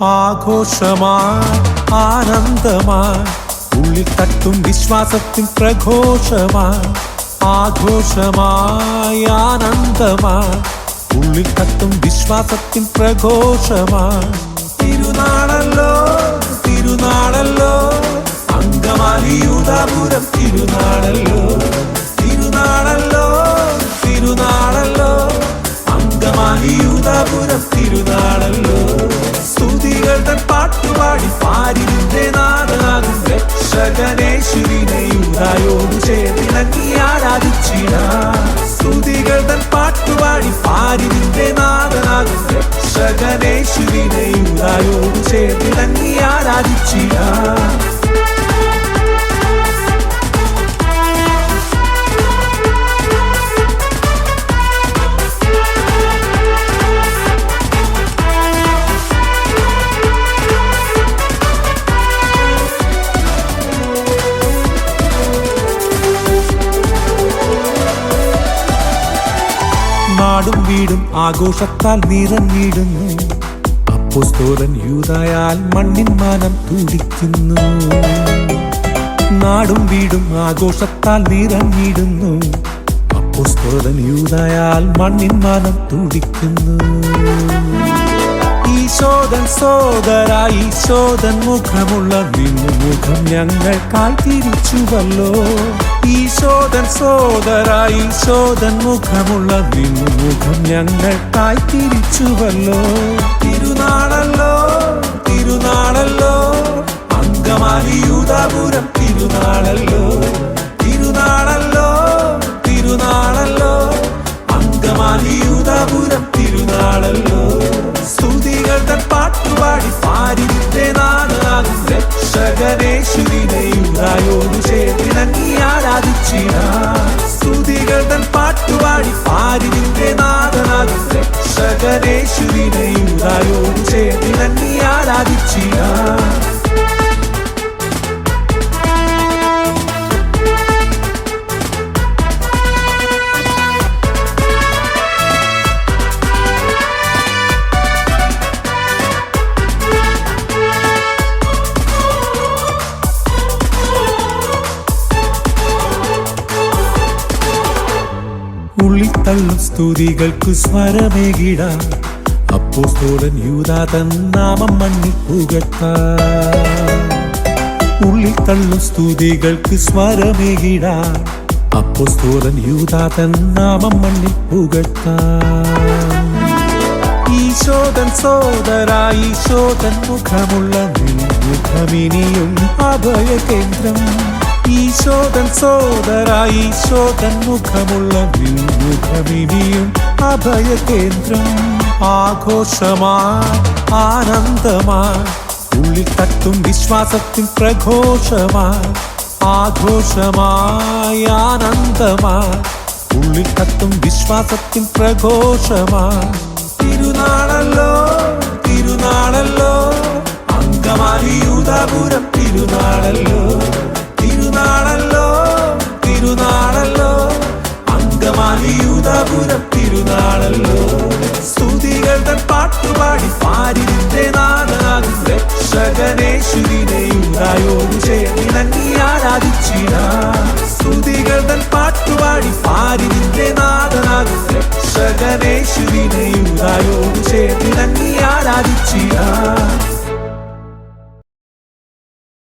ആഘോഷമായി ആനന്ദമായി ഉള്ളിൽ തട്ടും വിശ്വാസത്തിൻ പ്രഘോഷമായി ആഘോഷമായി ആനന്ദമായി ഉള്ളിൽ തട്ടും വിശ്വാസത്തിൻ പ്രഘോഷമായി. രക്ഷകനേശ്വരിനെ യൂതായോട് ചേർന്നിണങ്ങി ആരാധിച്ചിട സ്തുതികൾ തൻ പാട്ടുപാടി പാരിവിന്റെ നാടനാകും രക്ഷകനേശ്വരിനെ യൂതായോട് ചേർന്നിണങ്ങി ആരാധിച്ചിട നാടും വീടും ആഘോഷത്താൽ നിറഞ്ഞിടുന്നു. അപ്പോസ്തോലൻ യൂതായാൽ മണ്ണിൻ മാനം തുടിക്കുന്നു. നാടും വീടും ആഘോഷത്താൽ നിറഞ്ഞിടുന്നു. അപ്പോസ്തോലൻ യൂതായാൽ മണ്ണിൻ മാനം തുടിക്കുന്നു. ഈശോദൻ സോദര ഈശോദൻ മുഖമുള്ള നിന്നു മുഖം ഞങ്ങൾ തിരിച്ചുവല്ലോ. ഈശോദൻ സോദര ഈശോദൻ മുഖമുള്ള നിൻമുഖം മുഖം ഞങ്ങൾക്കായി തിരിച്ചുവല്ലോ. തിരുനാളല്ലോ തിരുനാളല്ലോ അങ്കമാലിയൂതാപുരം തിരുനാളല്ലോ. തിരുനാളല്ലോ തിരുനാളല്ലോ അങ്കമാലിയൂതാപുരം തിരുനാളല്ലോ. സ്തുതികൾ തൻ പാട്ടുപാടി പാരിന്റെ നാടാകും ദൈവായോ യൂതായോട് ഉള്ളിത്തള്ളും സ്തുതികൾക്കു സ്വരമേകിട. അപ്പോസ്തോലൻ യൂതാതൻ നാമം മണ്ണി പുകട്ട ഉള്ളിത്തള്ളും സ്തുതികൾക്ക് സ്വരമേകിട. അപ്പോസ്തോലൻ യൂതാതൻ നാമം മണ്ണി പുകട്ട ഈശോദൻ സോദര ഈശോതൻ മുഖമുള്ള മുഖമിനിയും അഭയ കേന്ദ്രം ഈശോദൻ സോദരായി ഈശോതൻ മുഖമുള്ള നിൻ അഭയകേന്ദ്രം അഭയ കേന്ദ്രം ആഘോഷമായി ആനന്ദമായി ഉള്ളിൽ തട്ടും വിശ്വാസത്തിൻ പ്രഘോഷമാ ആഘോഷമായി ആനന്ദമാ. ഉള്ളിൽ തട്ടും വിശ്വാസത്തിൻ പ്രഘോഷമായി തിരുനാളല്ലോ തിരുനാളല്ലോ ആലിയുതപുരം തിരുനാളല്ലോ സ്തുതികൾ തൻ പാട്ടുപാടി പാരിന്റെ നാടാകും രക്ഷകനേശ്വരിനെ യുദായോട് ചേർന്നിണങ്ങി ആരാധിച്ചിട. സ്തുതികൾ തൻ പാട്ടുപാടി പാരിന്റെ നാടാകും രക്ഷകനേശ്വരിനെ യുദായോട് ചേർന്നിണങ്ങി ആരാധിച്ചിടാ.